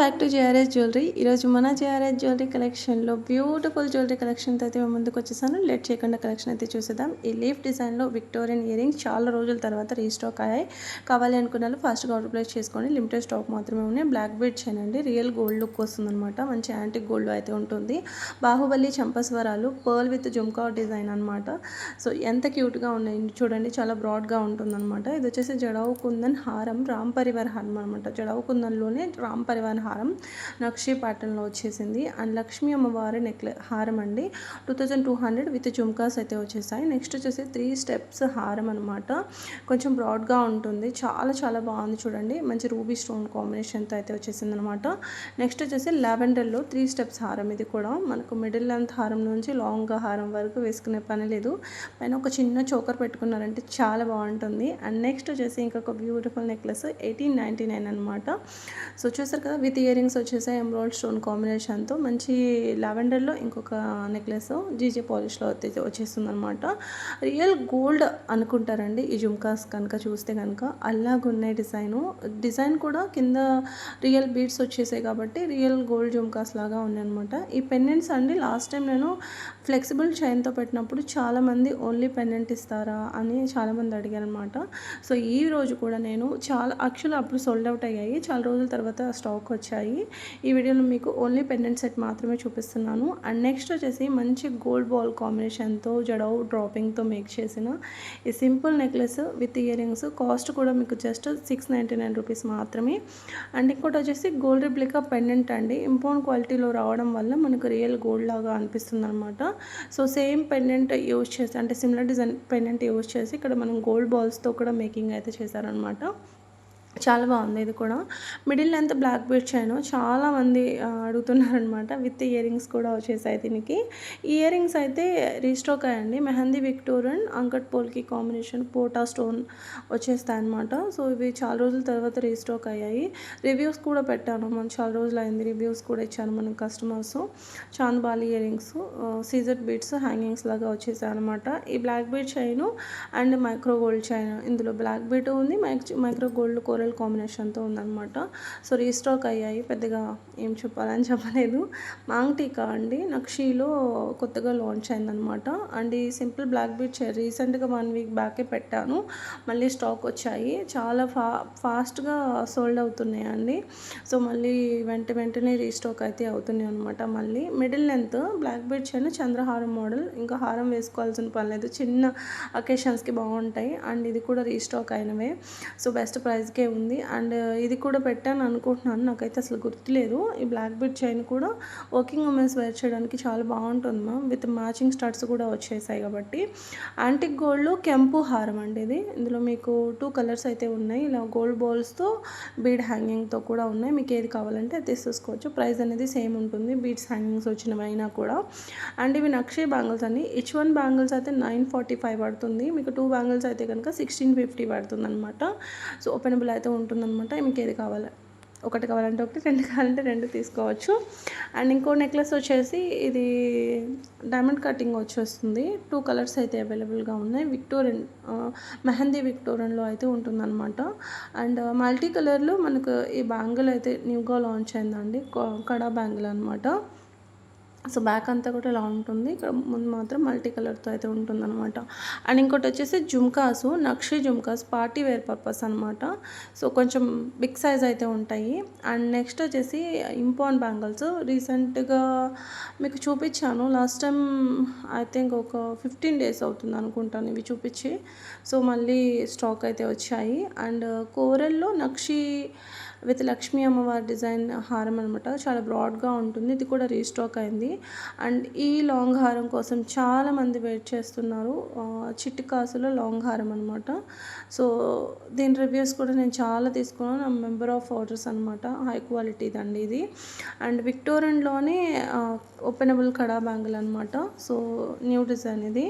Back to JRS jewellery ఈరోజు మన JRS jewellery కలెక్షన్లో బ్యూటిఫుల్ జ్యువెలరీ కలెక్షన్తో అయితే మేము ముందుకు వచ్చేసాను. లేట్ చేయకుండా కలెక్షన్ అయితే చూసేద్దాం. ఈ లీఫ్ డిజైన్లో విక్టోరియన్ ఇయరింగ్స్ చాలా రోజుల తర్వాత రీస్టాక్ అయ్యాయి. కావాలి అనుకున్న ఫాస్ట్గా ఆర్డర్ ప్లేస్ చేసుకోండి. లిమిటెడ్ స్టాక్ మాత్రమే ఉన్నాయి. బ్లాక్ బీడ్ చైన్ అండి రియల్ గోల్డ్ లుక్ వస్తుందన్నమాట. మంచి యాంటిక్ గోల్డ్ అయితే ఉంటుంది. బాహుబలి చంపస్వరాలు పర్ల్ విత్ జుమ్కా డిజైన్ అనమాట సో ఎంత క్యూట్గా ఉన్నాయి చూడండి. చాలా బ్రాడ్గా ఉంటుందన్నమాట. ఇది వచ్చేసి జడావు కుందన్ హారం రామ్ పరివార్ హారం అనమాట జడావు కుందన్లోనే రామ్ పరివార్ హారం నక్షి ప్యాటర్న్లో వచ్చేసింది. అండ్ లక్ష్మీ అమ్మవారి నెక్లె హారం అండి. Two thousand two hundred with jhumkas అయితే వచ్చేసాయి. నెక్స్ట్ వచ్చేసి త్రీ స్టెప్స్ హారం అనమాట కొంచెం బ్రాడ్గా ఉంటుంది. చాలా చాలా బాగుంది చూడండి. మంచి రూబీ స్టోన్ కాంబినేషన్తో అయితే వచ్చేసింది అనమాట నెక్స్ట్ వచ్చేసి లెవెండర్లో త్రీ స్టెప్స్ హారం. ఇది కూడా మనకు మిడిల్ లెంత్ హారం నుంచి లాంగ్ హారం వరకు వేసుకునే పని లేదు. పైన ఒక చిన్న చోకర్ పెట్టుకున్నారంటే చాలా బాగుంటుంది. అండ్ నెక్స్ట్ వచ్చేసి ఇంకొక beautiful necklace eighteen ninety nine అనమాట సో చూసారు కదా విత్ ఇయర్ రింగ్స్ వచ్చేసాయి ఎమ్రాయిడ్ స్టోన్ కాంబినేషన్తో మంచి లావెండర్లో ఇంకొక నెక్లెస్ జీజే పాలిష్లో వచ్చేస్తుంది అనమాట రియల్ గోల్డ్ అనుకుంటారండి ఈ జుమ్కాస్ కనుక చూస్తే కనుక. అలాగున్నాయి డిజైను. డిజైన్ కూడా కింద రియల్ బీడ్స్ వచ్చేసాయి కాబట్టి రియల్ గోల్డ్ జుమ్కాస్ లాగా ఉన్నాయి అనమాట ఈ పెండెంట్స్ అండి లాస్ట్ టైం నేను ఫ్లెక్సిబుల్ చైన్తో పెట్టినప్పుడు చాలామంది ఓన్లీ పెండెంట్ ఇస్తారా అని చాలామంది అడిగారు అనమాట సో ఈ రోజు కూడా నేను చాలా యాక్చువల్ అప్పుడు సోల్డ్ అవుట్ అయ్యాయి. చాలా రోజుల తర్వాత స్టాక్ వచ్చాయి. ఈ వీడియోలో మీకు ఓన్లీ పెండెంట్ సెట్ మాత్రమే చూపిస్తున్నాను. అండ్ నెక్స్ట్ వచ్చేసి మంచి గోల్డ్ బాల్ కాంబినేషన్తో జడవ్ డ్రాపింగ్తో మేక్ చేసిన ఈ simple necklace with earrings cost కూడా మీకు just six ninety nine rupees మాత్రమే. అండ్ ఇంకోటి వచ్చేసి గోల్డ్ రిప్లికా పెండెంట్ అండి. ఇంపోర్ట్ క్వాలిటీలో రావడం వల్ల మనకు రియల్ గోల్డ్ లాగా అనిపిస్తుంది అనమాట సో సేమ్ పెండెంట్ యూజ్ చేసి అంటే సిమిలర్ డిజైన్ పెండెంట్ యూజ్ చేసి ఇక్కడ మనం గోల్డ్ బాల్స్తో కూడా మేకింగ్ అయితే చేశారనమాట చాలా బాగుంది ఇది కూడా. Middle length black bead chain. చాలామంది అడుగుతున్నారనమాట విత్ ఇయర్ రింగ్స్ కూడా వచ్చేసాయి దీనికి. ఇయర్ రింగ్స్ అయితే రీస్టాక్ అయ్యండి. Mehndi Victorian uncut polki combination పోటా స్టోన్ వచ్చేస్తాయి అనమాట సో ఇవి చాలా రోజుల తర్వాత రీస్టాక్ అయ్యాయి. రివ్యూస్ కూడా పెట్టాను. మనం చాలా రోజులు అయింది రివ్యూస్ కూడా ఇచ్చాను మన కస్టమర్స్. చాంద్బాలి ఇయర్ రింగ్స్ సీజర్ బీట్స్ హ్యాంగింగ్స్ లాగా వచ్చేసాయి అనమాట ఈ black bead chain and micro gold chain. ఇందులో బ్లాక్ బీట్ ఉంది. మైక్రో గోల్డ్ కలర్ కాంబినేషన్తో ఉందనమాట సో రీస్టాక్ అయ్యాయి. పెద్దగా ఏం చెప్పాలని చెప్పలేదు. మాంగ్ టీకా అండి? నక్షీలో కొత్తగా లాంచ్ అయిందనమాట అండ్ ఈ సింపుల్ బ్లాక్ బీచ్ రీసెంట్గా వన్ వీక్ బ్యాకే పెట్టాను. మళ్ళీ స్టాక్ వచ్చాయి. చాలా ఫా ఫాస్ట్గా సోల్డ్ అవుతున్నాయి అండి సో మళ్ళీ వెంట వెంటనే రీస్టాక్ అయితే అవుతున్నాయి అనమాట మళ్ళీ middle length black bead chain చంద్రహారం model. ఇంకా హారం వేసుకోవాల్సిన పని లేదు. చిన్న అకేషన్స్కి బాగుంటాయి. అండ్ ఇది కూడా రీస్టాక్ అయినవే. సో బెస్ట్ ప్రైస్కే ఉంది. అండ్ ఇది కూడా పెట్టాను అనుకుంటున్నాను. నాకైతే అసలు గుర్తులేదు. ఈ బ్లాక్ బీట్ చైన్ కూడా వర్కింగ్ ఉమెన్స్ వేర్ చేయడానికి చాలా బాగుంటుంది మ్యామ్ విత్ మ్యాచింగ్ స్టార్ట్స్ కూడా వచ్చేసాయి కాబట్టి. యాంటిక్ గోల్డ్లో కెంపు హారం అండి ఇది. ఇందులో మీకు టూ కలర్స్ అయితే ఉన్నాయి. ఇలా గోల్డ్ బాల్స్తో బీడ్ హ్యాంగింగ్తో కూడా ఉన్నాయి. మీకు ఏది కావాలంటే అది తీసుకోవచ్చు ప్రైస్ అనేది సేమ్ ఉంటుంది. బీడ్స్ హ్యాంగింగ్స్ వచ్చినవైనా కూడా. అండ్ ఇవి నక్షే బ్యాంగిల్స్ అండి. ఇచ్ వన్ బ్యాంగిల్స్ అయితే నైన్ ఫార్టీ ఫైవ్ పడుతుంది. మీకు టూ బ్యాంగిల్స్ అయితే కనుక సిక్స్టీన్ ఫిఫ్టీ పడుతుంది అనమాట సో ఓపెనబుల్ అయితే ఉంటుందన్నమాట. మీకు ఏది కావాలి? ఒకటి కావాలంటే ఒకటి రెండు కావాలంటే రెండు తీసుకోవచ్చు. అండ్ ఇంకో నెక్లెస్ వచ్చేసి ఇది డైమండ్ కటింగ్ వచ్చేస్తుంది. టూ కలర్స్ అయితే అవైలబుల్గా ఉన్నాయి. విక్టోరియన్ మెహందీ విక్టోరియన్లో అయితే ఉంటుందన్నమాట. అండ్ మల్టీ కలర్లో మనకు ఈ బ్యాంగిల్ అయితే న్యూగా లాంచ్ అయిందండి. కడా బ్యాంగిల్ అనమాట సో బ్యాక్ అంతా కూడా ఇలా ఉంటుంది. ఇక్కడ ముందు మాత్రం మల్టీ కలర్తో అయితే ఉంటుందన్నమాట. అండ్ ఇంకోటి వచ్చేసి జుమ్కాసు నక్షి జుమ్కాస్ పార్టీ వేర్ పర్పస్ అనమాట సో కొంచెం బిగ్ సైజ్ అయితే ఉంటాయి. అండ్ నెక్స్ట్ వచ్చేసి ఇంపాన్ బ్యాంగిల్స్. రీసెంట్గా మీకు చూపించాను. లాస్ట్ టైం ఐ థింక్ ఒక ఫిఫ్టీన్ డేస్ అవుతుంది అనుకుంటాను ఇవి చూపించి. సో మళ్ళీ స్టాక్ అయితే వచ్చాయి. అండ్ కోరెల్లో నక్షి విత్ లక్ష్మీ అమ్మవారి డిజైన్ హారం అనమాట చాలా బ్రాడ్గా ఉంటుంది. ఇది కూడా రీస్టాక్ అయింది. అండ్ ఈ లాంగ్ హారం కోసం చాలామంది వెయిట్ చేస్తున్నారు. చిట్టి కాసులో లాంగ్ హారం అనమాట సో దీని రివ్యూస్ కూడా నేను చాలా తీసుకున్నాను. నా మెంబర్ ఆఫ్ ఆర్డర్స్ అనమాట హై క్వాలిటీది అండి ఇది. అండ్ విక్టోరియన్లోనే ఓపెనబుల్ కడా బ్యాంగిల్ అనమాట సో న్యూ డిజైన్ ఇది.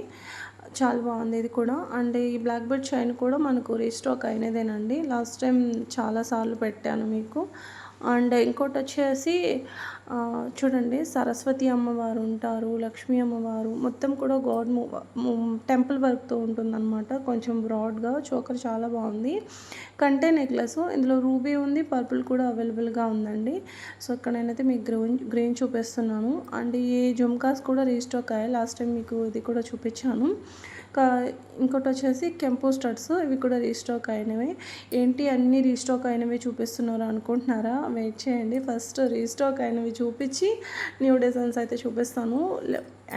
చాలా బాగుంది ఇది కూడా. అండ్ ఈ బ్లాక్ బెడ్ చైన్ కూడా మనకు రీస్టాక్ అయినదేనండి. లాస్ట్ టైం చాలాసార్లు పెట్టాను మీకు. అండ్ ఇంకోటి వచ్చేసి చూడండి సరస్వతి అమ్మవారు ఉంటారు లక్ష్మీ అమ్మవారు మొత్తం కూడా గాడ్ టెంపుల్ వర్క్తో ఉంటుందన్నమాట. కొంచెం బ్రాడ్గా చోకర్ చాలా బాగుంది. కంటే నెక్లెస్ ఇందులో రూబీ ఉంది పర్పుల్ కూడా అవైలబుల్గా ఉందండి. సో ఇక్కడ నేనైతే మీకు గ్రీన్ గ్రీన్ చూపిస్తున్నాను. అండ్ ఈ జుమ్కాస్ కూడా రీస్టాక్ అయ్యాయి. లాస్ట్ టైం మీకు ఇది కూడా చూపించాను. ఇంకోటి వచ్చేసి కెంపో స్టడ్స్ ఇవి కూడా రీస్టాక్ అయినవి. ఏంటి అన్నీ రీస్టాక్ అయినవి చూపిస్తున్నారు అనుకుంటున్నారా? వెయిట్ చేయండి. ఫస్ట్ రీస్టాక్ అయినవి చూపించి న్యూ డిజైన్స్ అయితే చూపిస్తాను.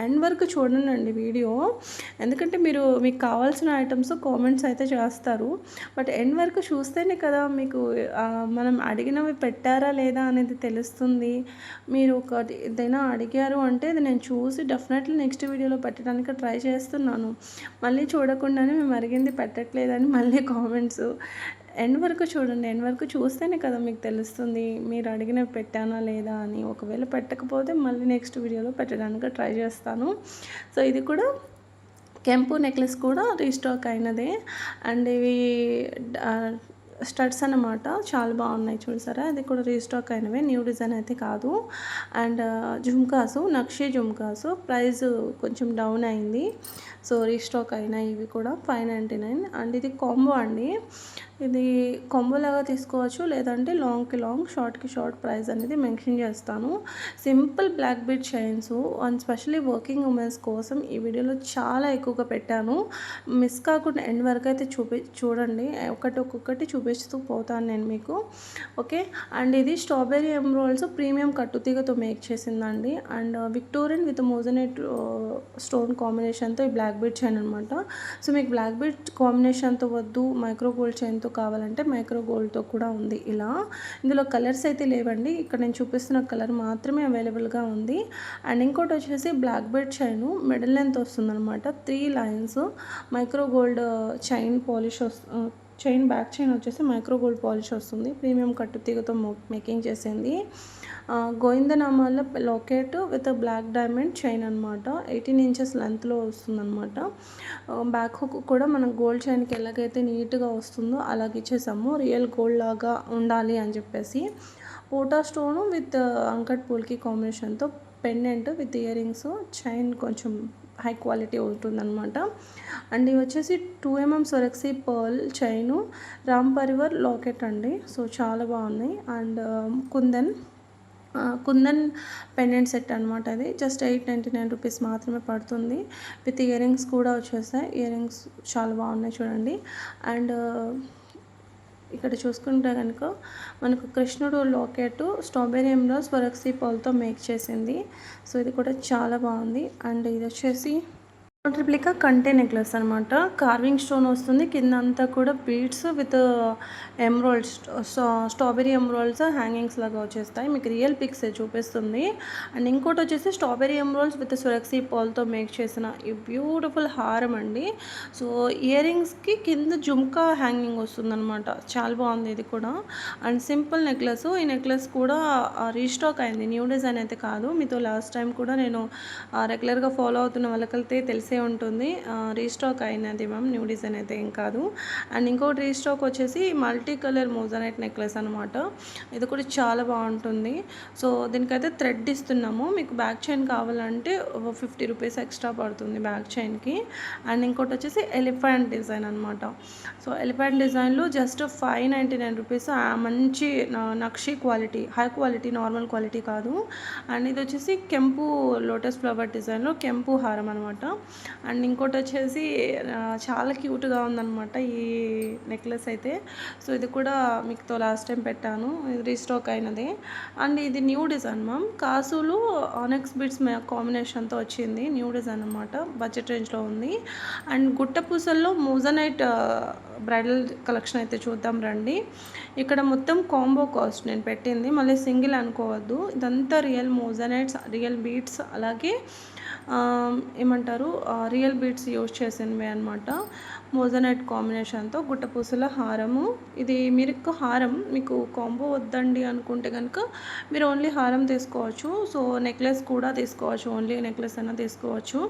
ఎండ్ వరకు చూడండి వీడియో. ఎందుకంటే మీరు మీకు కావాల్సిన ఐటమ్స్ కామెంట్స్ అయితే చేస్తారు. బట్ ఎండ్ వరకు చూస్తేనే కదా మీకు మనం అడిగినవి పెట్టారా లేదా అనేది తెలుస్తుంది. మీరు ఒకటి ఏదైనా అడిగారు అంటే అది నేను చూసి డెఫినెట్లీ నెక్స్ట్ వీడియోలో పెట్టడానికి ట్రై చేస్తున్నాను. మళ్ళీ చూడకుండానే మేము అడిగింది పెట్టట్లేదని మళ్ళీ కామెంట్స్. ఎండ్ వరకు చూడండి ఎండ్ వరకు చూస్తేనే కదా మీకు తెలుస్తుంది మీరు అడిగిన పెట్టానా లేదా అని. ఒకవేళ పెట్టకపోతే మళ్ళీ నెక్స్ట్ వీడియోలో పెట్టడానికి ట్రై చేస్తాను. సో ఇది కూడా కెంపు నెక్లెస్ కూడా రీస్టాక్ అయినదే. అండ్ ఇవి స్టడ్స్ అన్నమాట చాలా బాగున్నాయి చూసారా? అది కూడా రీస్టాక్ అయినవే న్యూ డిజైన్ అయితే కాదు. అండ్ జుమ్కాసు నక్షి జుమ్కాసు ప్రైస్ కొంచెం డౌన్ అయింది. సో రీస్టాక్ అయినాయి ఇవి కూడా ఫైవ్ నైంటీ నైన్ అండ్ ఇది కాంబో అండి. ఇది కొంబోలాగా తీసుకోవచ్చు లేదంటే లాంగ్కి లాంగ్ షార్ట్కి షార్ట్ ప్రైస్ అనేది మెన్షన్ చేస్తాను. Simple black bead chains and specially working womens కోసం ఈ వీడియోలో చాలా ఎక్కువగా పెట్టాను. మిస్ కాకుండా ఎండ్ వరకు అయితే చూపి చూడండి. ఒకటి ఒక్కొక్కటి చూపిస్తూ పోతాను నేను మీకు. ఓకే అండ్ ఇది స్ట్రాబెరీ ఎంబ్రోల్స్ ప్రీమియం కట్టుతీగతో మేక్ చేసిందండి. And Victorian with moissanite stone కాంబినేషన్తో ఈ బ్లాక్ బీట్ చైన్ అనమాట సో మీకు బ్లాక్ బీట్ కాంబినేషన్తో వద్దు మైక్రో గోల్డ్ చైన్తో కావాలంటే మైక్రో గోల్డ్తో కూడా ఉంది ఇలా. ఇందులో కలర్స్ అయితే లేవండి. ఇక్కడ నేను చూపిస్తున్న కలర్ మాత్రమే అవైలబుల్గా ఉంది. అండ్ ఇంకోటి వచ్చేసి black bead chain. Middle length వస్తుందన్నమాట. Three lines. Micro gold uh, chain polish వస్తు uh, చైన్ బ్యాక్ చైన్ వచ్చేసి మైక్రో గోల్డ్ పాలిష్ వస్తుంది. ప్రీమియం కట్టు తీగతో మేకింగ్ చేసింది. గోవిందనామాల locket with black diamond chain అనమాట ఎయిటీన్ ఇంచెస్ లెంత్లో వస్తుందన్నమాట. బ్యాక్ హుక్ కూడా మనం గోల్డ్ చైన్కి ఎలాగైతే నీట్గా వస్తుందో అలాగే ఇచ్చేసాము. రియల్ గోల్డ్ లాగా ఉండాలి అని చెప్పేసి. పోటా స్టోను విత్ అంకట్ పూల్కి కాంబినేషన్తో pendant with earrings chain కొంచెం హై క్వాలిటీ ఉంటుందన్నమాట. అండ్ ఇవి వచ్చేసి two MM Swarovski pearl chain Ram Parivar locket అండి. సో చాలా బాగున్నాయి. And kundan kundan pendant set అనమాట అది. Just eight ninety nine rupees మాత్రమే పడుతుంది. విత్ ఇయర్ రింగ్స్ కూడా వచ్చేస్తాయి. ఇయర్ రింగ్స్ చాలా బాగున్నాయి చూడండి. అండ్ ఇక్కడ చూసుకుంటే కనుక మనకు కృష్ణుడు లాకెట్ స్ట్రాబెరీ ఎమ్లో స్వరక్సీ పాల్తో మేక్ చేసింది. సో ఇది కూడా చాలా బాగుంది. అండ్ ఇది వచ్చేసి ట్రిప్లికా కంటే నెక్లెస్ అనమాట కార్వింగ్ స్టోన్ వస్తుంది. కింద అంతా కూడా beads with emeralds strawberry emeralds hangings లాగా వచ్చేస్తాయి. మీకు రియల్ పిక్స్ చూపిస్తుంది. అండ్ ఇంకోటి వచ్చేసి స్ట్రాబెరీ ఎమ్రాయిల్స్ విత్ సురక్సీ పాల్తో మేక్ చేసిన ఈ బ్యూటిఫుల్ హారం అండి. సో ఇయర్ రింగ్స్కి కింద జుమ్కా హ్యాంగింగ్ వస్తుందన్నమాట. చాలా బాగుంది ఇది కూడా. And simple necklace. ఈ నెక్లెస్ కూడా రీస్టాక్ అయింది. న్యూ డిజైన్ అయితే కాదు. మీతో లాస్ట్ టైం కూడా నేను రెగ్యులర్గా ఫాలో అవుతున్న వాళ్ళకైతే తెలిసి ఉంటుంది. రీస్టాక్ అయినది మ్యామ్ న్యూ డిజైన్ అయితే ఏం కాదు. అండ్ ఇంకోటి రీస్టాక్ వచ్చేసి మల్టీ కలర్ మోజనైట్ నెక్లెస్ అనమాట ఇది కూడా చాలా బాగుంటుంది. సో దీనికైతే థ్రెడ్ ఇస్తున్నాము. మీకు బ్యాక్ చైన్ కావాలంటే ఫిఫ్టీ రూపీస్ ఎక్స్ట్రా పడుతుంది బ్యాక్ చైన్కి. అండ్ ఇంకోటి వచ్చేసి ఎలిఫెంట్ డిజైన్ అనమాట సో ఎలిఫెంట్ డిజైన్లో just five ninety nine rupees. మంచి నక్షి quality high quality normal quality కాదు. అండ్ ఇది వచ్చేసి కెంపు లోటస్ ఫ్లవర్ డిజైన్లో కెంపు హారం అనమాట అండ్ ఇంకోటి వచ్చేసి చాలా క్యూట్గా ఉందన్నమాట ఈ నెక్లెస్ అయితే. సో ఇది కూడా మీకుతో లాస్ట్ టైం పెట్టాను. ఇది రీస్టాక్ అయినది. అండ్ ఇది న్యూ డిజైన్ మ్యామ్. కాసులు ఆనెక్స్ బిట్స్ కాంబినేషన్తో వచ్చింది. న్యూ డిజైన్ అనమాట బడ్జెట్ రేంజ్లో ఉంది. అండ్ గుట్ట పూసల్లో మోజనైట్ బ్రైడల్ కలెక్షన్ అయితే చూద్దాం రండి. ఇక్కడ మొత్తం కాంబో కాస్ట్ నేను పెట్టింది. మళ్ళీ సింగిల్ అనుకోవద్దు. ఇదంతా రియల్ మోజనైట్స్ రియల్ బీట్స్ అలాగే ఏమంటారు రియల్ బీట్స్ యూజ్ చేసినవి అనమాట మోజనైట్ కాంబినేషన్తో గుట్టపూసల హారము. ఇది మీరు హారం మీకు కాంబో వద్దండి అనుకుంటే కనుక మీరు ఓన్లీ హారం తీసుకోవచ్చు. సో నెక్లెస్ కూడా తీసుకోవచ్చు ఓన్లీ నెక్లెస్ అయినా తీసుకోవచ్చు.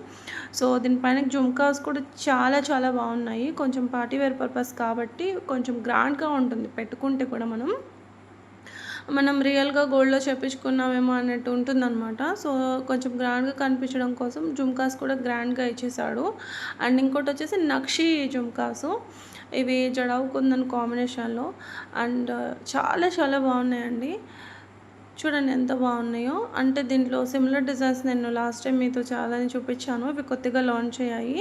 సో దీనిపైన జుమ్కాస్ కూడా చాలా చాలా బాగున్నాయి. కొంచెం పార్టీవేర్ పర్పస్ కాబట్టి కొంచెం గ్రాండ్గా ఉంటుంది పెట్టుకుంటే కూడా మనం. మనం రియల్గా గోల్డ్లో చెప్పించుకున్నామేమో అన్నట్టు ఉంటుందన్నమాట. సో కొంచెం గ్రాండ్గా కనిపించడం కోసం జుమ్కాస్ కూడా గ్రాండ్గా ఇచ్చేసాడు. అండ్ ఇంకోటి వచ్చేసి నక్షి జుమ్కాసు. ఇవి జడావు కుందన్ కాంబినేషన్లో. అండ్ చాలా చాలా బాగున్నాయండి. చూడండి ఎంత బాగున్నాయో. అంటే దీంట్లో సిమిలర్ డిజైన్స్ నేను లాస్ట్ టైం మీతో చాలాని చూపించాను. అవి కొత్తగా లాంచ్ అయ్యాయి.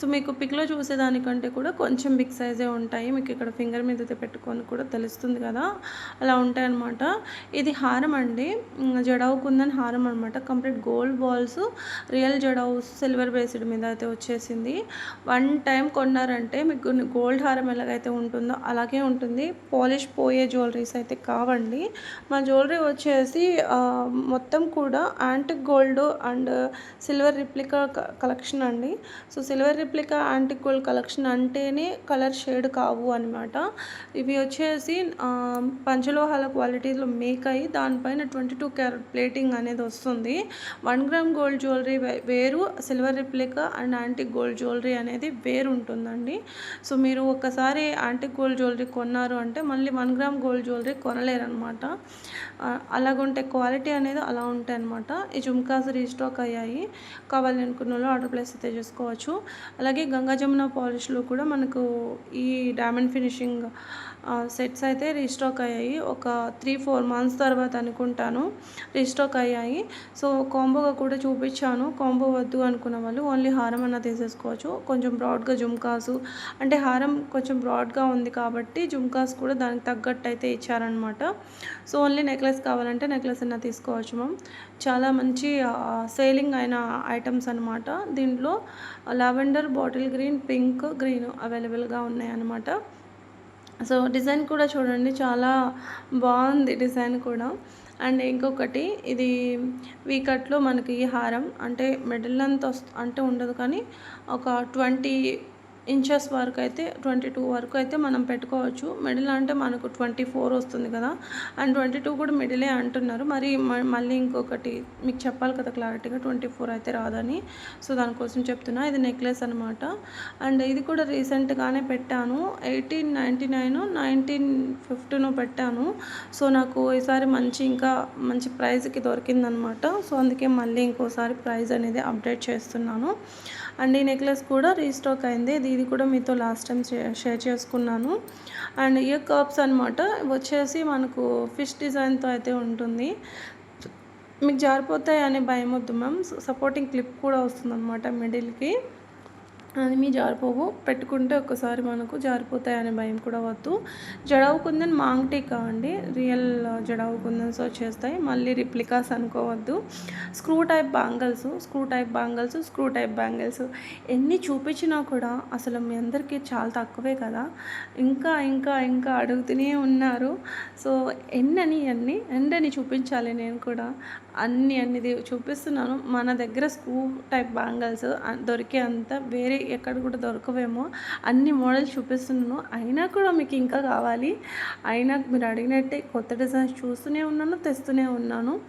సో మీకు పిక్లో చూసేదానికంటే కూడా కొంచెం బిగ్ సైజే ఉంటాయి. మీకు ఇక్కడ ఫింగర్ మీద పెట్టుకొని కూడా తెలుస్తుంది కదా. అలా ఉంటాయన్నమాట ఇది హారం అండి. జడావు కుందని హారం అనమాట complete gold balls real jadau silver based మీద అయితే వచ్చేసింది. వన్ టైం కొన్నారంటే మీకు గోల్డ్ హారం ఎలాగైతే ఉంటుందో అలాగే ఉంటుంది. పాలిష్ పోయే జ్యువెలరీస్ అయితే కావండి. మా జ్యువెలరీ వచ్చే వచ్చేసి మొత్తం కూడా antique gold and silver replica collection అండి. So silver replica antique gold collection అంటేనే కలర్ షేడ్ కావు అనమాట ఇవి వచ్చేసి పంచలోహాల క్వాలిటీలో మేక్ అయ్యి దానిపైన ట్వంటీ టూ క్యారెట్ ప్లేటింగ్ అనేది వస్తుంది. వన్ గ్రామ్ గోల్డ్ జ్యువెలరీ వేరు silver replica and antique gold jewellery అనేది వేరు ఉంటుందండి. సో మీరు ఒకసారి యాంటిక్ గోల్డ్ జ్యువెలరీ కొన్నారు అంటే మళ్ళీ వన్ గ్రామ్ గోల్డ్ జ్యువెలరీ కొనలేరు అనమాట అలాగుంటే క్వాలిటీ అనేది అలా ఉంటాయి అనమాట ఈ జుమ్కాస్ రీస్టాక్ అయ్యాయి. కావాలి అనుకున్న వాళ్ళు ఆర్డర్ ప్లేస్ అయితే చేసుకోవచ్చు. అలాగే గంగా జమున పాలిష్లో కూడా మనకు ఈ డైమండ్ ఫినిషింగ్ సెట్స్ అయితే రీస్టాక్ అయ్యాయి. ఒక త్రీ ఫోర్ మంత్స్ తర్వాత అనుకుంటాను రీస్టాక్ అయ్యాయి. సో కాంబోగా కూడా చూపించాను. కాంబో వద్దు అనుకున్న వాళ్ళు ఓన్లీ హారం అన్న తీసేసుకోవచ్చు. కొంచెం బ్రాడ్గా జుమ్కాసు. అంటే హారం కొంచెం బ్రాడ్గా ఉంది కాబట్టి జుమ్కాస్ కూడా దానికి తగ్గట్టు అయితే ఇచ్చారనమాట సో ఓన్లీ నెక్లెస్ కావాలంటే నెక్లెస్ అన్న తీసుకోవచ్చు మ్యామ్ చాలా మంచి సేలింగ్ అయిన ఐటమ్స్ అనమాట దీంట్లో lavender bottle green pink green అవైలబుల్గా ఉన్నాయన్నమాట. సో డిజైన్ కూడా చూడండి చాలా బాగుంది డిజైన్ కూడా. అండ్ ఇంకొకటి ఇది వీకట్లో మనకి ఈ హారం అంటే మిడిల్ అంత అంటే ఉండదు కానీ ఒక ట్వంటీ ఇంచెస్ వరకు అయితే ట్వంటీ టూ వరకు అయితే మనం పెట్టుకోవచ్చు. మిడిల్ అంటే మనకు ట్వంటీ ఫోర్ వస్తుంది కదా. అండ్ ట్వంటీ టూ కూడా మిడిలే అంటున్నారు. మరి మళ్ళీ ఇంకొకటి మీకు చెప్పాలి కదా క్లారిటీగా ట్వంటీ ఫోర్ అయితే రాదని. సో దానికోసం చెప్తున్నా. ఇది నెక్లెస్ అనమాట అండ్ ఇది కూడా రీసెంట్గానే పెట్టాను. Eighteen ninety nine nineteen fifteen పెట్టాను. సో నాకు ఈసారి మంచి ఇంకా మంచి ప్రైజ్కి దొరికిందనమాట సో అందుకే మళ్ళీ ఇంకోసారి ప్రైజ్ అనేది అప్డేట్ చేస్తున్నాను. అండ్ ఈ నెక్లెస్ కూడా రీస్టాక్ అయింది. ఇది ఇది కూడా మీతో లాస్ట్ టైం షేర్ చేసుకున్నాను. అండ్ ఇయర్ కప్స్ అనమాట వచ్చేసి మనకు ఫిష్ డిజైన్తో అయితే ఉంటుంది. మీకు జారిపోతాయి అనే భయం వద్దు మ్యామ్ సపోర్టింగ్ క్లిప్ కూడా వస్తుంది అనమాట మిడిల్కి మీ జారిపోవు. పెట్టుకుంటే ఒక్కసారి మనకు జారిపోతాయి అనే భయం కూడా వద్దు. జడావు కుందన్ మాంగ్ టీకా అండి రియల్ జడావు కుందన్స్ వచ్చేస్తాయి. మళ్ళీ రిప్లికాస్ అనుకోవద్దు. Screw type bangles screw type bangles screw type bangles. ఎన్ని చూపించినా కూడా అసలు మీ అందరికీ చాలా తక్కువే కదా. ఇంకా ఇంకా ఇంకా అడుగుతూనే ఉన్నారు. సో ఎన్నని అన్ని ఎండని చూపించాలి నేను కూడా. అన్ని అన్ని చూపిస్తున్నాను. మన దగ్గర స్క్రూ టైప్ బ్యాంగిల్స్ దొరికే అంత వేరే ఎక్కడ కూడా దొరకవేమో. అన్ని మోడల్స్ చూపిస్తున్నాను. అయినా కూడా మీకు ఇంకా కావాలి. అయినా మీరు అడిగినట్టే కొత్త డిజైన్స్ చూస్తూనే ఉన్నాను తెస్తూనే ఉన్నాను.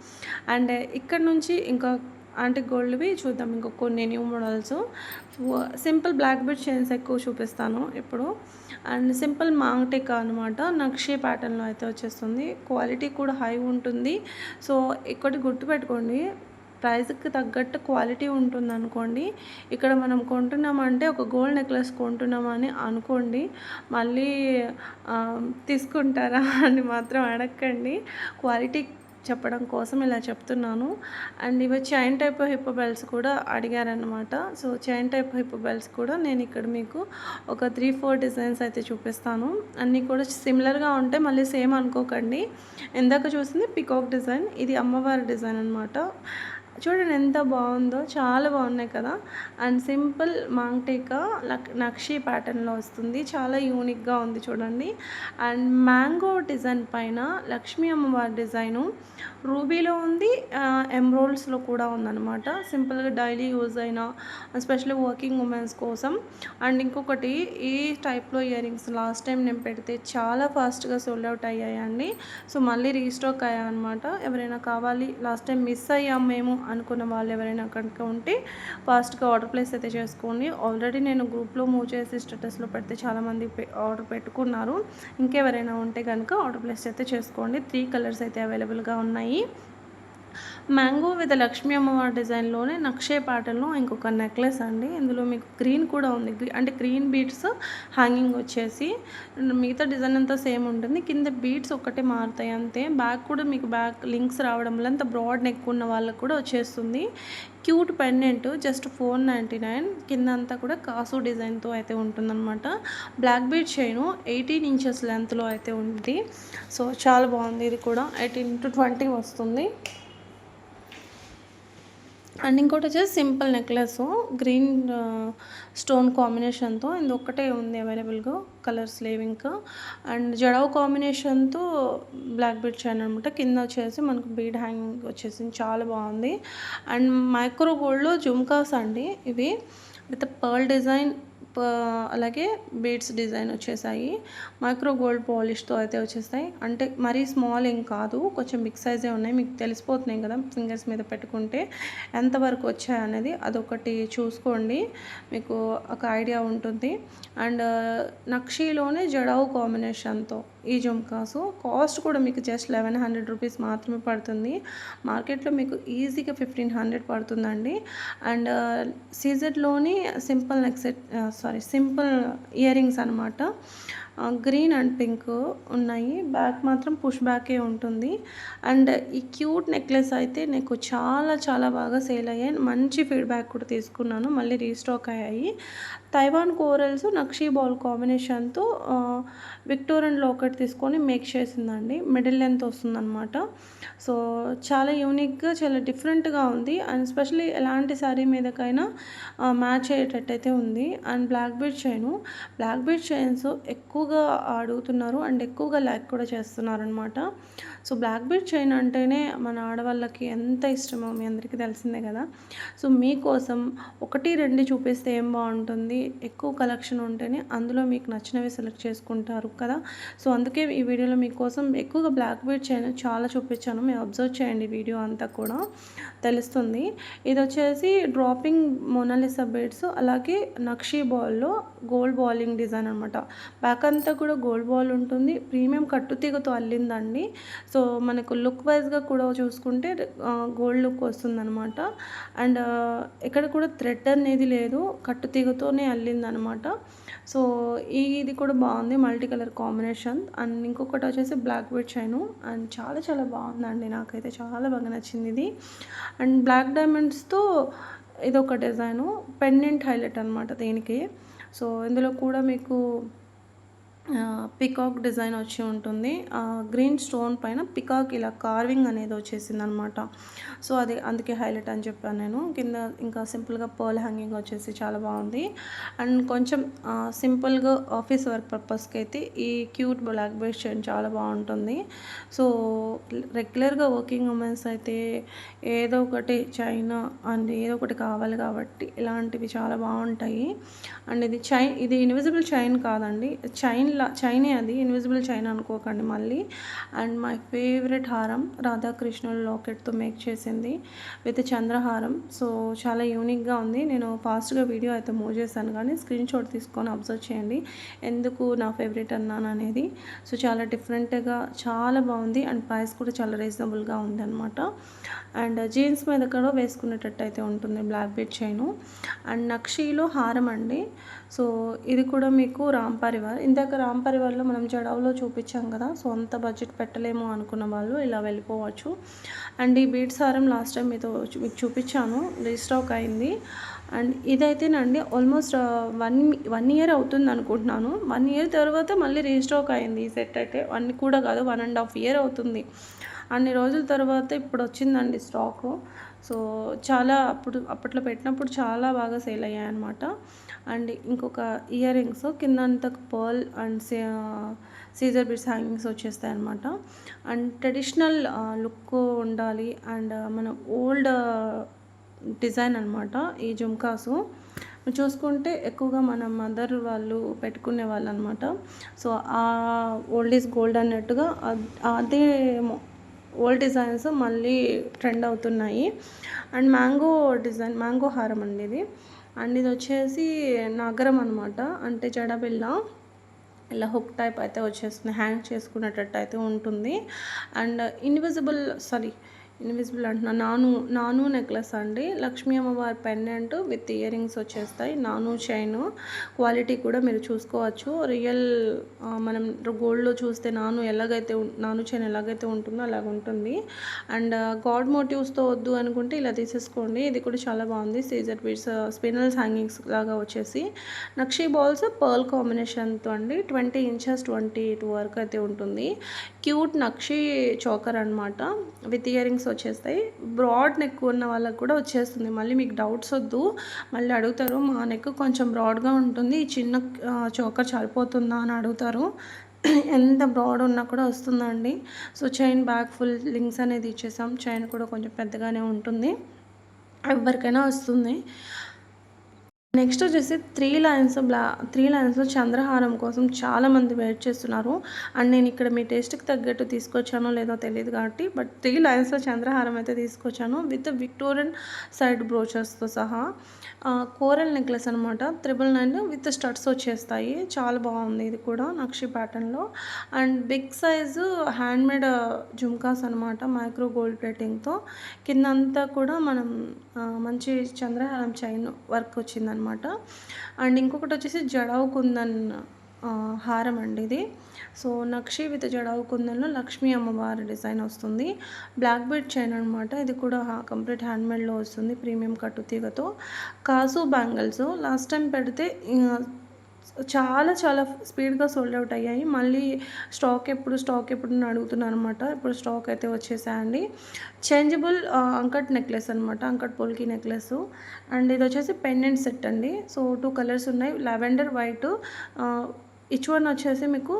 అండ్ ఇక్కడ నుంచి ఇంకా అంటే గోల్డ్వి చూద్దాం. ఇంకా కొన్ని new models. Simple black bead chains ఎక్కువ చూపిస్తాను ఇప్పుడు. అండ్ సింపుల్ మాంగ్టెక్ అనమాట నక్షి ప్యాటర్న్లో అయితే వచ్చేస్తుంది. క్వాలిటీ కూడా హై ఉంటుంది. సో ఇక్కడ గుర్తుపెట్టుకోండి. ప్రైస్కి తగ్గట్టు క్వాలిటీ ఉంటుంది అనుకోండి ఇక్కడ మనం కొంటున్నామంటే ఒక గోల్డ్ నెక్లెస్ కొంటున్నామని అనుకోండి. మళ్ళీ తీసుకుంటారా అని మాత్రం అడగండి క్వాలిటీ చెప్పడం కోసం ఇలా చెప్తున్నాను. అండ్ ఇవి చైన్ టైప్ హిప్ బెల్ట్స్ కూడా అడిగారనమాట so chain type hip belts కూడా నేను ఇక్కడ మీకు ఒక త్రీ ఫోర్ డిజైన్స్ అయితే చూపిస్తాను. అన్నీ కూడా సిమిలర్గా ఉంటే మళ్ళీ సేమ్ అనుకోకండి. ఇందాక చూసింది పికాక్ డిజైన్. ఇది అమ్మవారి డిజైన్ అనమాట చూడండి ఎంత బాగుందో చాలా బాగున్నాయి కదా. అండ్ సింపుల్ మాంగ్టీకా నక్షి ప్యాటర్న్లో వస్తుంది. చాలా యూనిక్గా ఉంది చూడండి. అండ్ మ్యాంగో డిజైన్ పైన లక్ష్మీ అమ్మవారి డిజైను రూబీలో ఉంది. ఎంబ్రోల్స్లో కూడా ఉందన్నమాట. సింపుల్గా డైలీ యూజ్ అయిన ఎస్పెషల్లీ వర్కింగ్ ఉమెన్స్ కోసం. అండ్ ఇంకొకటి ఈ టైప్లో ఇయర్ రింగ్స్ లాస్ట్ టైం నేను పెడితే చాలా ఫాస్ట్గా సోల్డ్ అవుట్ అయ్యాయండి. సో మళ్ళీ రీస్టాక్ అనమాట ఎవరైనా కావాలి లాస్ట్ టైం మిస్ అయ్యాం మేము అనుకున్న వాళ్ళు ఎవరైనా కనుక ఉంటే ఫాస్ట్గా ఆర్డర్ ప్లేస్ అయితే చేసుకోండి. ఆల్రెడీ నేను గ్రూప్లో మూవ్ చేసి స్టేటస్లో పెడితే చాలామంది ఆర్డర్ పెట్టుకున్నారు. ఇంకెవరైనా ఉంటే కనుక ఆర్డర్ ప్లేస్ అయితే చేసుకోండి. త్రీ కలర్స్ అయితే అవైలబుల్గా ఉన్నాయి. మ్యాంగో విత్ లక్ష్మీ అమ్మవారి డిజైన్లోనే నక్షే ప్యాటర్న్లో ఇంకొక నెక్లెస్ అండి. ఇందులో మీకు గ్రీన్ కూడా ఉంది. అంటే గ్రీన్ బీట్స్ హ్యాంగింగ్ వచ్చేసి మిగతా డిజైన్ అంతా సేమ్ ఉంటుంది. కింద బీట్స్ ఒక్కటే మారుతాయి అంతే. బ్యాక్ కూడా మీకు బ్యాక్ లింక్స్ రావడం వల్ల అంత బ్రాడ్ నెక్ ఉన్న వాళ్ళకు కూడా వచ్చేస్తుంది. Cute pendant just four ninety nine. కింద అంతా కూడా కాసు డిజైన్తో అయితే ఉంటుందన్నమాట. Black bead chain eighteen inches లెంత్లో అయితే ఉంది. సో చాలా బాగుంది. ఇది కూడా ఎయిటీన్ టు ట్వంటీ వస్తుంది. అండ్ ఇంకోటి వచ్చేసి సింపుల్ నెక్లెస్ గ్రీన్ స్టోన్ కాంబినేషన్తో ఇది ఒక్కటే ఉంది అవైలబుల్గా కలర్ స్లీవ్ ఇంకా అండ్ జడవ్ కాంబినేషన్తో బ్లాక్ బీడ్ చైన్ అనమాట కింద వచ్చేసి మనకు బీడ్ హ్యాంగింగ్ వచ్చేసింది. చాలా బాగుంది. అండ్ మైక్రో గోల్డ్లో జుమ్కాస్ అండి ఇవి. విత్ పర్ల్ డిజైన్ అలాగే బీడ్స్ డిజైన్ వచ్చేసాయి. మైక్రో గోల్డ్ పాలిష్తో అయితే వచ్చేస్తాయి. అంటే మరీ స్మాల్ ఏం కాదు కొంచెం బిగ్ సైజే ఉన్నాయి. మీకు తెలిసిపోతున్నాయి కదా ఫింగర్స్ మీద పెట్టుకుంటే ఎంతవరకు వచ్చాయి అనేది అదొకటి చూసుకోండి. మీకు ఒక ఐడియా ఉంటుంది. అండ్ నక్షీలోనే జడావు కాంబినేషన్తో ఈ జుమ్కాసు కాస్ట్ కూడా మీకు జస్ట్ లెవెన్ హండ్రెడ్ రూపీస్ మాత్రమే పడుతుంది. మార్కెట్లో మీకు ఈజీగా ఫిఫ్టీన్ హండ్రెడ్ పడుతుందండి. And సీజెడ్లోని simple neck set sorry simple earrings అనమాట గ్రీన్ అండ్ పింక్ ఉన్నాయి. బ్యాక్ మాత్రం పుష్ బ్యాకే ఉంటుంది. అండ్ ఈ క్యూట్ నెక్లెస్ అయితే నాకు చాలా చాలా బాగా సేల్ అయ్యాయి. మంచి ఫీడ్బ్యాక్ కూడా తీసుకున్నాను. మళ్ళీ రీస్టాక్ అయ్యాయి. తైవాన్ కోరల్స్ నక్షీ బాల్ కాంబినేషన్తో విక్టోరియన్ లాకెట్ తీసుకొని మేక్ చేసిందండి. మిడిల్ లెంత్ వస్తుందన్నమాట. సో చాలా యూనిక్గా చాలా డిఫరెంట్గా ఉంది. అండ్ స్పెషల్లీ ఎలాంటి శారీ మీదకైనా మ్యాచ్ అయ్యేటట్టయితే ఉంది. And black bead chain black bead chains ఎక్కువగా అడుగుతున్నారు అండ్ ఎక్కువగా లైక్ కూడా చేస్తున్నారు అనమాట సో బ్లాక్ బీడ్ చైన్ అంటేనే మన ఆడవాళ్ళకి ఎంత ఇష్టమో మీ అందరికీ తెలిసిందే కదా. సో మీకోసం ఒకటి రెండు చూపిస్తే ఏం బాగుంటుంది? ఎక్కువ కలెక్షన్ ఉంటేనే అందులో మీకు నచ్చినవి సెలెక్ట్ చేసుకుంటారు కదా. సో అందుకే ఈ వీడియోలో మీకోసం ఎక్కువగా బ్లాక్ బీడ్ చేయను చాలా చూపించాను. మీరు అబ్జర్వ్ చేయండి వీడియో అంతా కూడా తెలుస్తుంది. ఇది వచ్చేసి డ్రాపింగ్ మొనాలిసా బీడ్స్ అలాగే నక్షీ బాల్లో గోల్డ్ బాలింగ్ డిజైన్ అనమాట బ్యాక్ అంతా కూడా గోల్డ్ బాల్ ఉంటుంది. ప్రీమియం కట్టుతీగతో అల్లిందండి. సో మనకు లుక్ వైజ్గా కూడా చూసుకుంటే గోల్డ్ లుక్ వస్తుందన్నమాట. అండ్ ఇక్కడ కూడా థ్రెడ్ అనేది లేదు. కట్టుతీగతోనే అల్లిందనమాట. సో ఈ ఇది కూడా బాగుంది మల్టీ కలర్ కాంబినేషన్. అండ్ ఇంకొకటి వచ్చేసి బ్లాక్ బెడ్ చైను. అండ్ చాలా చాలా బాగుందండి నాకైతే చాలా బాగా నచ్చింది ఇది. అండ్ బ్లాక్ డైమండ్స్తో ఇది ఒక డిజైను పెండెంట్ హైలైట్ అనమాట దీనికి. సో ఇందులో కూడా మీకు పికాక్ డిజైన్ వచ్చి ఉంటుంది. గ్రీన్ స్టోన్ పైన పికాక్ ఇలా కార్వింగ్ అనేది వచ్చేసింది అనమాట సో అది అందుకే హైలైట్ అని చెప్పాను నేను. కింద ఇంకా సింపుల్గా పర్ల్ హ్యాంగింగ్ వచ్చేసి చాలా బాగుంది. అండ్ కొంచెం సింపుల్గా ఆఫీస్ వర్క్ పర్పస్కి అయితే ఈ క్యూట్ బ్లాక్ బెస్ట్ చైన్ చాలా బాగుంటుంది. సో రెగ్యులర్గా వర్కింగ్ ఉమెన్స్ అయితే ఏదో ఒకటి చైనా అండ్ ఏదో ఒకటి కావాలి కాబట్టి ఇలాంటివి చాలా బాగుంటాయి. అండ్ ఇది చైన్ ఇది ఇన్విజిబుల్ చైన్ కాదండి. చైన్ ఇలా చైనే అది ఇన్విజిబుల్ చైన్ అనుకోకండి మళ్ళీ. అండ్ మై ఫేవరెట్ హారం రాధాకృష్ణుల లాకెట్తో మేక్ చేసింది విత్ చంద్రహారం. సో చాలా యూనిక్గా ఉంది. నేను ఫాస్ట్గా వీడియో అయితే మూవ్ చేశాను కానీ స్క్రీన్ షాట్ తీసుకొని అబ్జర్వ్ చేయండి. ఎందుకు నా ఫేవరెట్ అన్నాను అనేది. సో చాలా డిఫరెంట్గా చాలా బాగుంది. అండ్ ప్రైస్ కూడా చాలా రీజనబుల్గా ఉంది అనమాట అండ్ జీన్స్ మీద కూడా వేసుకునేటట్టు అయితే ఉంటుంది బ్లాక్ బెడ్ చైను. అండ్ నక్షీలో హారం అండి. సో ఇది కూడా మీకు రామ్ పరివార్. ఇందాక రామ్ పరివార్లో మనం జడావులో చూపించాం కదా సో అంత బడ్జెట్ పెట్టలేము అనుకున్న వాళ్ళు ఇలా వెళ్ళిపోవచ్చు. అండ్ ఈ బీట్స్ హారం లాస్ట్ టైం మీతో మీకు చూపించాను రీస్టాక్ అయింది. అండ్ ఇదైతేనండి ఆల్మోస్ట్ వన్ వన్ ఇయర్ అవుతుంది అనుకుంటున్నాను. వన్ ఇయర్ తర్వాత మళ్ళీ రీస్టాక్ అయింది ఈ సెట్ అయితే. వన్ కూడా కాదు వన్ అండ్ హాఫ్ ఇయర్ అవుతుంది. అన్ని రోజుల తర్వాత ఇప్పుడు వచ్చిందండి స్టాకు. సో చాలా అప్పుడు అప్పట్లో పెట్టినప్పుడు చాలా బాగా సేల్ అయ్యాయి అనమాట అండ్ ఇంకొక ఇయర్ రింగ్స్ కింద అంత పర్ల్ అండ్ సీజర్ బిట్స్ హ్యాంగింగ్స్ వచ్చేస్తాయి అనమాట అండ్ ట్రెడిషనల్ లుక్ ఉండాలి అండ్ మన ఓల్డ్ డిజైన్ అనమాట ఈ జుమ్కాసు. చూసుకుంటే ఎక్కువగా మన మదర్ వాళ్ళు పెట్టుకునే వాళ్ళు అనమాట సో ఆ ఓల్డ్ ఈజ్ గోల్డ్ అన్నట్టుగా అదే ఓల్డ్ డిజైన్స్ మళ్ళీ ట్రెండ్ అవుతున్నాయి. అండ్ మ్యాంగో డిజైన్ మ్యాంగో హారం అండి ఇది. అండ్ ఇది వచ్చేసి నగరం అనమాట అంటే జడబిల్ల ఇలా హుక్ టైప్ అయితే వచ్చేస్తుంది. హ్యాంగ్ చేసుకునేటట్టు అయితే ఉంటుంది. అండ్ ఇన్విజిబుల్ సారీ ఇన్విజిబుల్ అంటున్నా. నాను నాను నెక్లెస్ అండి. లక్ష్మీ అమ్మవారి పెండెంట్ విత్ ఇయర్ రింగ్స్ వచ్చేస్తాయి. నాను చైన్. క్వాలిటీ కూడా మీరు చూసుకోవచ్చు. రియల్ మనం గోల్డ్లో చూస్తే నాను ఎలాగైతే నాను చైన్ ఎలాగైతే ఉంటుందో అలాగ ఉంటుంది. అండ్ గాడ్ మోటివ్స్తో వద్దు అనుకుంటే ఇలా తీసేసుకోండి. ఇది కూడా చాలా బాగుంది. సీజర్ బీడ్స్ స్పినల్స్ హ్యాంగింగ్స్ లాగా వచ్చేసి. నక్షీ బాల్స్ పర్ల్ కాంబినేషన్తో అండి. ట్వంటీ ఇంచెస్ ట్వంటీ టూ వరకు అయితే ఉంటుంది. క్యూట్ నక్షి చోకర్ అనమాట విత్ ఇయర్ రింగ్స్ వచ్చేస్తాయి. బ్రాడ్ నెక్ ఉన్న వాళ్ళకి కూడా వచ్చేస్తుంది. మళ్ళీ మీకు డౌట్స్ వద్దు. మళ్ళీ అడుగుతారు మా నెక్ కొంచెం బ్రాడ్గా ఉంటుంది. ఈ చిన్న చోకర్ చనిపోతుందా? అని అడుగుతారు. ఎంత బ్రాడ్ ఉన్నా కూడా వస్తుందండి. So chain back full links అనేది ఇచ్చేసాం. చైన్ కూడా కొంచెం పెద్దగానే ఉంటుంది. ఎవరికైనా వస్తుంది. నెక్స్ట్ వచ్చేసి త్రీ లైన్స్ బ్లా త్రీ లైన్స్లో చంద్రహారం కోసం చాలామంది వెయిట్ చేస్తున్నారు. అండ్ నేను ఇక్కడ మీ టేస్ట్కి తగ్గట్టు తీసుకొచ్చానో లేదో తెలియదు కాబట్టి బట్ త్రీ లైన్స్లో చంద్రహారం అయితే తీసుకొచ్చాను విత్ విక్టోరియన్ సైడ్ బ్రోచర్స్తో సహా. కోరల్ నెక్లెస్ అనమాట త్రిబుల్ నైన్ విత్ స్టడ్స్ వచ్చేస్తాయి. చాలా బాగుంది ఇది కూడా నక్షి ప్యాటర్న్లో and big size handmade jhumkas అనమాట మైక్రో గోల్డ్ ప్లేటింగ్తో కిందంతా కూడా మనం మంచి చంద్రహారం చైన్ వర్క్ వచ్చిందనమాట అండ్ ఇంకొకటి వచ్చేసి జడావు కుందన్ హారం అండి ఇది. సో నక్షి విత్ జడావు కుందన్లో లక్ష్మీ అమ్మవారి డిజైన్ వస్తుంది. బ్లాక్ బెడ్ చైన్ అనమాట ఇది కూడా కంప్లీట్ హ్యాండ్మేడ్లో వస్తుంది ప్రీమియం కట్టు తీగతో. కాజు బ్యాంగిల్స్. లాస్ట్ టైం పెడితే చాలా చాలా స్పీడ్గా సోల్డ్ అవుట్ అయ్యాయి. మళ్ళీ స్టాక్ ఎప్పుడు స్టాక్ ఎప్పుడు అని అడుగుతున్నాను అనమాట ఇప్పుడు స్టాక్ అయితే వచ్చేసాయండి చేంజబుల్ అంకట్ నెక్లెస్ అనమాట అంకట్ పోల్కి నెక్లెస్. అండ్ ఇది వచ్చేసి పెండెంట్ సెట్ అండి. సో టూ కలర్స్ ఉన్నాయి. లావెండర్ వైట్ ఇచ్ వన్ వచ్చేసి మీకు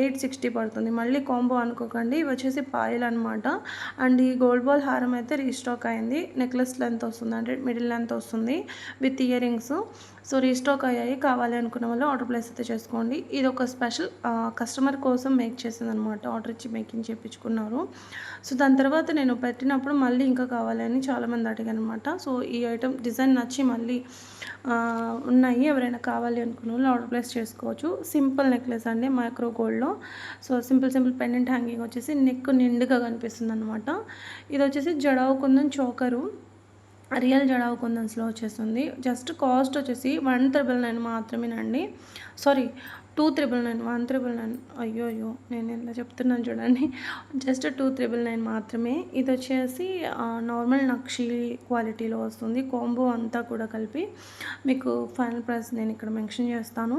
ఎయిట్ సిక్స్టీ పడుతుంది. మళ్ళీ కాంబో అనుకోకండి. ఇవి వచ్చేసి పాయల్ అనమాట అండ్ ఈ గోల్డ్ బాల్ హారం అయితే రీస్టాక్ అయింది. నెక్లెస్ లెంత్ వస్తుంది. అంటే మిడిల్ లెంత్ వస్తుంది with earrings. So restock అయ్యాయి కావాలి అనుకున్న వాళ్ళు ఆర్డర్ ప్లేస్ అయితే చేసుకోండి. ఇది ఒక స్పెషల్ కస్టమర్ కోసం మేక్ చేసింది అనమాట ఆర్డర్ ఇచ్చి మేకింగ్ చేయించుకున్నారు సో దాని తర్వాత నేను పెట్టినప్పుడు మళ్ళీ ఇంకా కావాలని చాలామంది అడిగాను అనమాట సో ఈ ఐటెం డిజైన్ నచ్చి మళ్ళీ ఉన్నాయి. ఎవరైనా కావాలి అనుకున్న వాళ్ళు ఆర్డర్ ప్లేస్ చేసుకోవచ్చు. సింపుల్ నెక్లెస్ అండి మైక్రో గోల్డ్లో. So simple simple pendant hanging వచ్చేసి నెక్ నిండుగా కనిపిస్తుంది అనమాట ఇది వచ్చేసి జడావు కుందన్ చోకరు. రియల్ జడావు కుందన్స్లో వచ్చేస్తుంది. జస్ట్ కాస్ట్ వచ్చేసి వన్ త్రిబుల్ నైన్ మాత్రమేనండి. Sorry two triple nine one triple nine అయ్యో అయ్యో నేను ఇలా చెప్తున్నాను చూడండి. జస్ట్ టూ త్రిబుల్ నైన్ మాత్రమే. ఇది వచ్చేసి నార్మల్ నక్షి క్వాలిటీలో వస్తుంది. కాంబో అంతా కూడా కలిపి మీకు ఫైనల్ ప్రైస్ నేను ఇక్కడ మెన్షన్ చేస్తాను.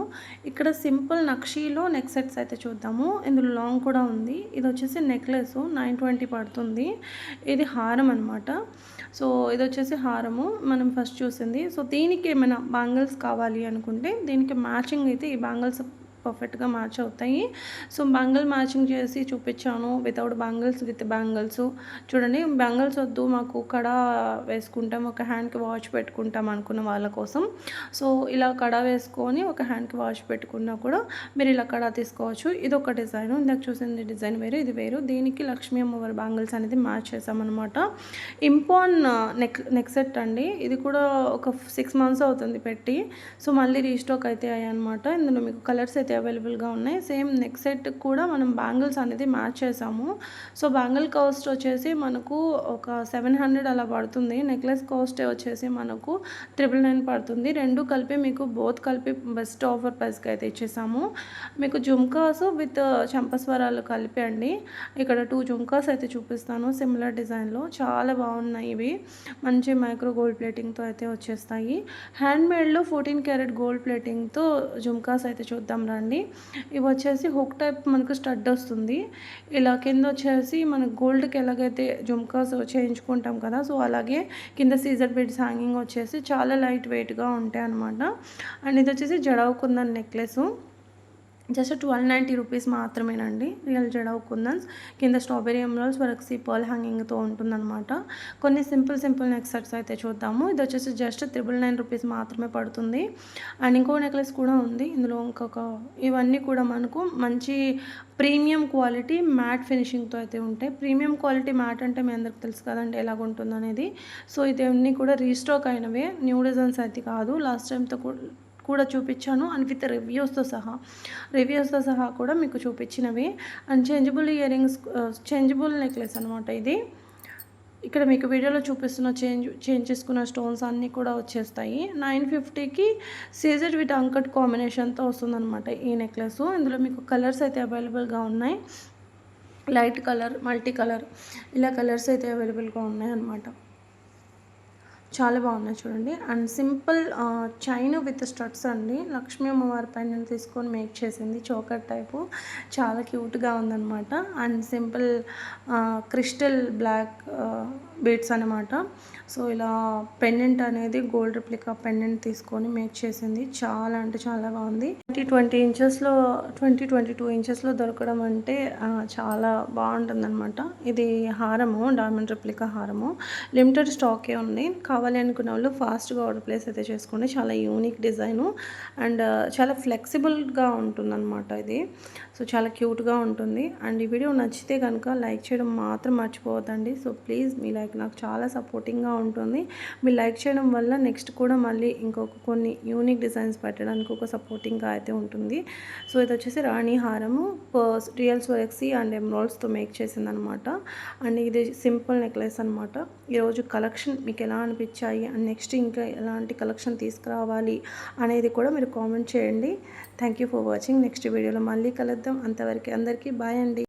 ఇక్కడ సింపుల్ నక్షీలో నెక్ సెట్స్ అయితే చూద్దాము. ఇందులో లాంగ్ కూడా ఉంది. ఇది వచ్చేసి నెక్లెస్ నైన్ ట్వంటీ పడుతుంది. ఇది హారం అనమాట సో ఇది వచ్చేసి హారము. మనం ఫస్ట్ చూసింది. సో దీనికి ఏమైనా బ్యాంగిల్స్ కావాలి అనుకుంటే దీనికి మ్యాచింగ్ అయితే ఈ బ్యాంగిల్స్ పర్ఫెక్ట్గా మ్యాచ్ అవుతాయి. సో బ్యాంగిల్ మ్యాచింగ్ చేసి చూపించాను. వితౌట్ బ్యాంగిల్స్ విత్ బ్యాంగిల్స్ చూడండి బ్యాంగిల్స్ వద్దు. మాకు కడ వేసుకుంటాం. ఒక హ్యాండ్కి వాచ్ పెట్టుకుంటాం అనుకున్న వాళ్ళ కోసం. సో ఇలా కడ వేసుకొని ఒక హ్యాండ్కి వాచ్ పెట్టుకున్నా కూడా మీరు ఇలా కడ తీసుకోవచ్చు. ఇది ఒక డిజైన్. ఇందాక చూసింది డిజైన్ వేరు ఇది వేరు. దీనికి లక్ష్మీ అమ్మవారి బ్యాంగిల్స్ అనేది మ్యాచ్ చేసామన్నమాట ఇంపాన్ నెక్ నెక్ సెట్ అండి. ఇది కూడా ఒక సిక్స్ మంత్స్ అవుతుంది పెట్టి. సో మళ్ళీ రీస్టాక్ అయితే అయ్యాయన్నమాట. ఇందులో మీకు కలర్స్ అయితే అవైలబుల్గా ఉన్నాయి. సేమ్ నెక్ సెట్ కూడా మనం బ్యాంగిల్స్ అనేది మ్యాచ్ చేసాము. సో బ్యాంగిల్ కాస్ట్ వచ్చేసి మనకు ఒక సెవెన్ హండ్రెడ్ అలా పడుతుంది. నెక్లెస్ కాస్ట్ వచ్చేసి మనకు ట్రిపుల్ నైన్ పడుతుంది. రెండు కలిపి మీకు బోత్ కలిపి బెస్ట్ ఆఫర్ ప్రైస్కి అయితే ఇచ్చేసాము. మీకు జుమ్కాస్ విత్ uh, చంపస్వరాలు కలిపి అండి ఇక్కడ టూ జుమ్కాస్ అయితే చూపిస్తాను. సిమిలర్ డిజైన్లో చాలా బాగున్నాయి ఇవి. మంచి మైక్రో గోల్డ్ ప్లేటింగ్తో అయితే వచ్చేస్తాయి. హ్యాండ్మేడ్లో ఫోర్టీన్ క్యారెట్ గోల్డ్ ప్లేటింగ్తో జుమ్కాస్ అయితే చూద్దాం అండి. ఇవి వచ్చేసి హుక్ టైప్ మనకు స్టడ్ వస్తుంది. ఇలా కింద వచ్చేసి మనకు గోల్డ్కి ఎలాగైతే జుమ్కాస్ చేయించుకుంటాం కదా సో అలాగే కింద సీజర్ బెడ్స్ హ్యాంగింగ్ వచ్చేసి చాలా లైట్ వెయిట్గా ఉంటాయి అనమాట అండ్ ఇది వచ్చేసి జడవుకుందని necklace. Just twelve ninety rupees మాత్రమేనండి రియల్ జడావ్ కుందన్స్. కింద స్ట్రాబెరీ ఎమరాల్స్ వరక్సీ పర్ల్ హ్యాంగింగ్తో ఉంటుందన్నమాట. కొన్ని సింపుల్ సింపుల్ నెక్సెట్స్ అయితే చూద్దాము. ఇది వచ్చేసి జస్ట్ త్రిబుల్ నైన్ రూపీస్ మాత్రమే పడుతుంది. అండ్ ఇంకో నెక్లెస్ కూడా ఉంది. ఇందులో ఇంకొక ఇవన్నీ కూడా మనకు మంచి ప్రీమియం క్వాలిటీ మ్యాట్ ఫినిషింగ్తో అయితే ఉంటాయి. ప్రీమియం క్వాలిటీ మ్యాట్ అంటే మీ అందరికి తెలుసు కదండి ఎలాగ ఉంటుంది అనేది సో అన్నీ కూడా రీస్టాక్ అయినవే. న్యూ డిజైన్స్ అయితే కాదు. లాస్ట్ టైంతో కూడా కూడా చూపించాను. అండ్ విత్ రివ్యూస్తో సహా. రివ్యూస్తో సహా కూడా మీకు చూపించినవి. And changeable earrings changeable necklace అనమాట ఇది. ఇక్కడ మీకు వీడియోలో చూపిస్తున్న చేంజ్ చేంజ్ చేసుకున్న స్టోన్స్ అన్నీ కూడా వచ్చేస్తాయి. నైన్ ఫిఫ్టీకి సీజెడ్ విత్ అంకట్ కాంబినేషన్తో వస్తుందన్నమాట ఈ నెక్లెస్. ఇందులో మీకు కలర్స్ అయితే అవైలబుల్గా ఉన్నాయి. లైట్ కలర్ మల్టీ కలర్ ఇలా కలర్స్ అయితే అవైలబుల్గా ఉన్నాయి అన్నమాట చాలా బాగున్నాయి చూడండి. And simple chain with studs అండి. లక్ష్మీ అమ్మవారి పైన తీసుకొని మేక్ చేసింది చోకర్ టైపు. చాలా క్యూట్గా ఉందన్నమాట. And simple crystal black beads అనమాట సో ఇలా పెండెంట్ అనేది గోల్డ్ రిప్లికా పెండెంట్ తీసుకొని మేక్ చేసింది. చాలా అంటే చాలా బాగుంది. ట్వంటీ ట్వంటీ ఇంచెస్లో ట్వంటీ ట్వంటీ టూ ఇంచెస్లో దొరకడం అంటే చాలా బాగుంటుందన్నమాట. ఇది హారము డైమండ్ రిప్లికా హారము. లిమిటెడ్ స్టాకే ఉంది. కావాలి అనుకున్న వాళ్ళు ఫాస్ట్గా ఆర్డర్ ప్లేస్ అయితే చేసుకోండి. చాలా యూనిక్ డిజైను అండ్ చాలా ఫ్లెక్సిబుల్గా ఉంటుందన్నమాట ఇది. సో చాలా క్యూట్గా ఉంటుంది. అండ్ ఈ వీడియో నచ్చితే కనుక లైక్ చేయడం మాత్రం మర్చిపోవద్దండి. సో ప్లీజ్ మీ లైక్ నాకు చాలా సపోర్టింగ్గా ఉంటుంది. మీరు లైక్ చేయడం వల్ల నెక్స్ట్ కూడా మళ్ళీ ఇంకొక కొన్ని యూనిక్ డిజైన్స్ పెట్టడానికి ఒక సపోర్టింగ్గా అయితే ఉంటుంది. సో ఇది వచ్చేసి రాణి హారము పర్స్ రియల్ అండ్ ఎమ్రాల్స్తో మేక్ చేసిందనమాట. అండ్ ఇది సింపుల్ నెక్లెస్ అనమాట. ఈరోజు కలెక్షన్ మీకు ఎలా అనిపించాయి? అండ్ నెక్స్ట్ ఇంకా ఎలాంటి కలెక్షన్ తీసుకురావాలి అనేది కూడా మీరు కామెంట్ చేయండి. Thank you for watching. Next వీడియోలో మళ్ళీ కలుద్దాం. అంతవరకు అందరికీ బాయ్ అండి.